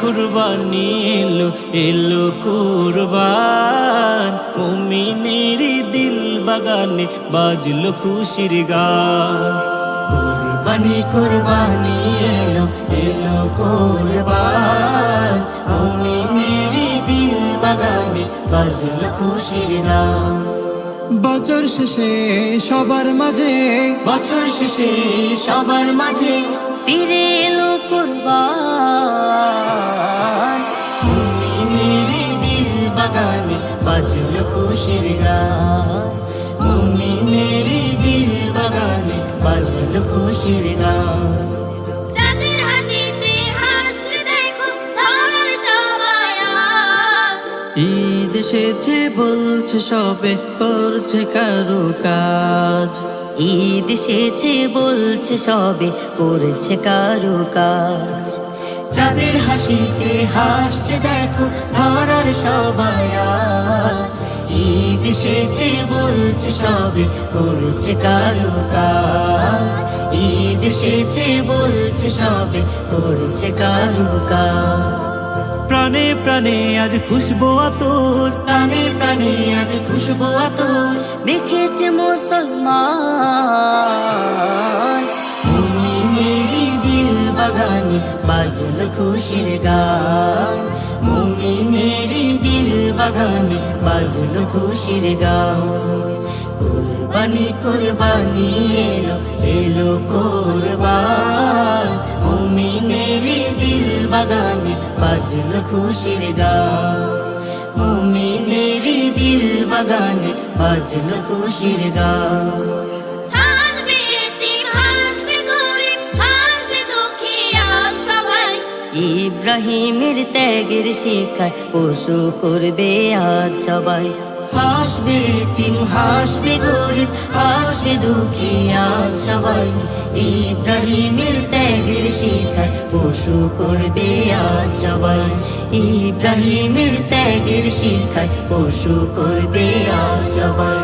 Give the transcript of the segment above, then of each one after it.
কুরবানি এলো এলো কুরবান। মুমিনের দিল বাগানে বাজলো খুশির গান। কুরবানি কুরবানি এলো এলো কুরবান। মুমিনেরি দিল বাগানে বাজল খুশির নাম বছর শেষে সবার মাঝে বছর শেষে সবার মাঝে ফিরে এলো কুরবান। মুমিনেরি দিল বাগানে বাজল খুশির গান। মুমিনেরি দিল বাগানে বাজল খুশির গান। চাঁদের এসেছে বলছে সবে করছে কারও কাজ। ঈদ এসেছে বলছে সবে করেছে কারু কাজ। চাঁদের হাসিতে হাসছে দেখো ধরার সবাই আজ। ঈদ এসেছে বলছে সবে করেছে কারু কাজ। ঈদ এসেছে বলছে সবে করেছে কারু কাজ। প্রাণে প্রাণে আজ খুশবো আতর। প্রাণে প্রাণে আজ খুশবু আতর। দেখেছে মুসলমান। মুমিনেরি দিল বাগানে, বাজল খুশির গান। মুমিনেরি দিল বাগানে, বাজল খুশির গান। কুরবানি কুরবানি এলো এলো কুরবান। বাগানে বাজল খুশির গান। মুমিনেরি দিল বাগানে বাজল খুশির গান। ইব্রাহিমের ত্যাগের শিখায় পশু করবে আজ সবাই। হাসবে, তিন হাসবে গরিব, হাসবে দুঃখী আজ সবাই। ইব্রাহিমের ত্যাগের শিখায় পশু করবে আজ সবাই। ইব্রাহিমের ত্যাগের শিখায় পশু করবে আজ সবাই।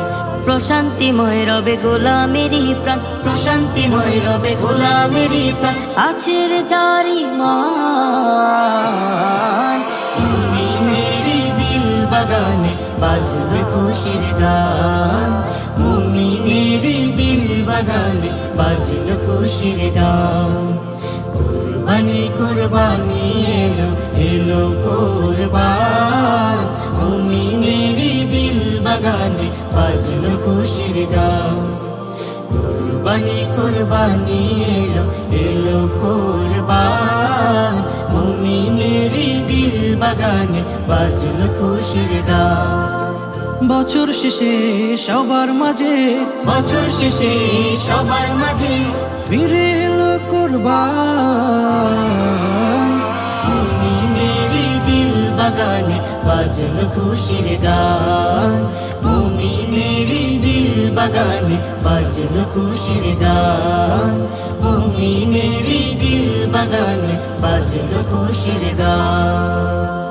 প্রশান্তিময় রবে গোলামেরই প্রাণ, প্রশান্তিময় রবে গোলামেরই প্রাণ, আছে রে জারি মান বাজবে খুশির গান। মুমিনেরই দিল বাগানে বাজবে খুশির গান। কুরবানি কুরবানি এলো এলো কুরবান। মুমিনেরই দিল বাগানে বাজলো খুশির গান। কুরবানি কুরবানি এলো এলো কুরবান। বাগানে বাজলো খুশির গান। বছর শেষে সবার মাঝে বছর শেষে সবার মাঝে ফিরে এলো কোরবান। দিল বাগানে বাজল খুশির গান। মুমিনেরই দিল বাগানে বাজল খুশির গান। মুমিনেরই দিল বাগানে বাজল খুশির গান।